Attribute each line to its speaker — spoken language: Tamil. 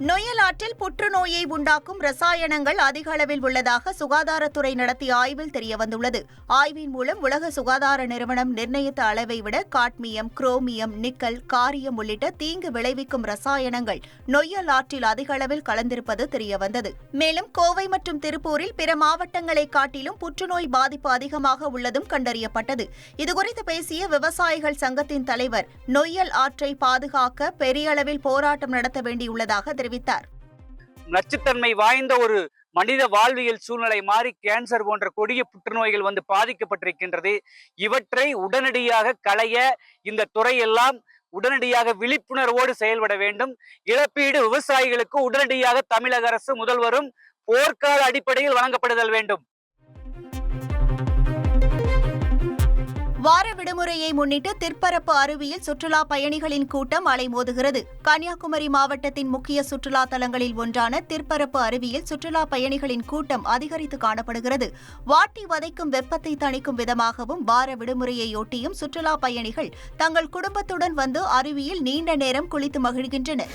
Speaker 1: நொய்யல் ஆற்றில் புற்றுநோயை உண்டாக்கும் ரசாயனங்கள் அதிக அளவில் உள்ளதாக சுகாதாரத்துறை நடத்திய ஆய்வில் தெரியவந்துள்ளது. ஆய்வின் மூலம் உலக சுகாதார நிறுவனம் நிர்ணயித்த அளவை விட காட்மியம் குரோமியம் நிக்கல் காரியம் உள்ளிட்ட தீங்கு விளைவிக்கும் ரசாயனங்கள் நொய்யல் ஆற்றில் அதிக அளவில் கலந்திருப்பது தெரியவந்தது. மேலும் கோவை மற்றும் திருப்பூரில் பிற மாவட்டங்களை காட்டிலும் புற்றுநோய் பாதிப்பு அதிகமாக உள்ளதும் கண்டறியப்பட்டது. இதுகுறித்து பேசிய விவசாயிகள் சங்கத்தின் தலைவர் நொய்யல் ஆற்றை பாதுகாக்க பெரிய அளவில் போராட்டம் நடத்த வேண்டியுள்ளதாக தெரிவித்தார்.
Speaker 2: நச்சுத்தன்மை வாய்ந்த ஒரு மனித வாழ்வியல் சூழ்நிலை மாறி கேன்சர் போன்ற கொடிய புற்றுநோய்கள் வந்து பாதிக்கப்பட்டிருக்கின்றது. இவற்றை உடனடியாக களைய இந்த துறையெல்லாம் உடனடியாக விழிப்புணர்வோடு செயல்பட வேண்டும். இழப்பீடு விவசாயிகளுக்கு உடனடியாக தமிழக அரசு முதல்வரும் போர்க்கால அடிப்படையில் வழங்கப்படுதல் வேண்டும்.
Speaker 1: வார விடுமுறையை முன்னிட்டு திற்பரப்பு அருவியில் சுற்றுலா பயணிகளின் கூட்டம் அலைமோதுகிறது கன்னியாகுமரி மாவட்டத்தின் முக்கிய சுற்றுலா தலங்களில் ஒன்றான திற்பரப்பு அருவியில் சுற்றுலா பயணிகளின் கூட்டம் அதிகரித்து காணப்படுகிறது. வாட்டி வதைக்கும் வெப்பத்தை தணிக்கும் விதமாகவும் வார விடுமுறையையொட்டியும் சுற்றுலா பயணிகள் தங்கள் குடும்பத்துடன் வந்து அருவியில் நீண்ட நேரம் குளித்து மகிழ்கின்றனர்.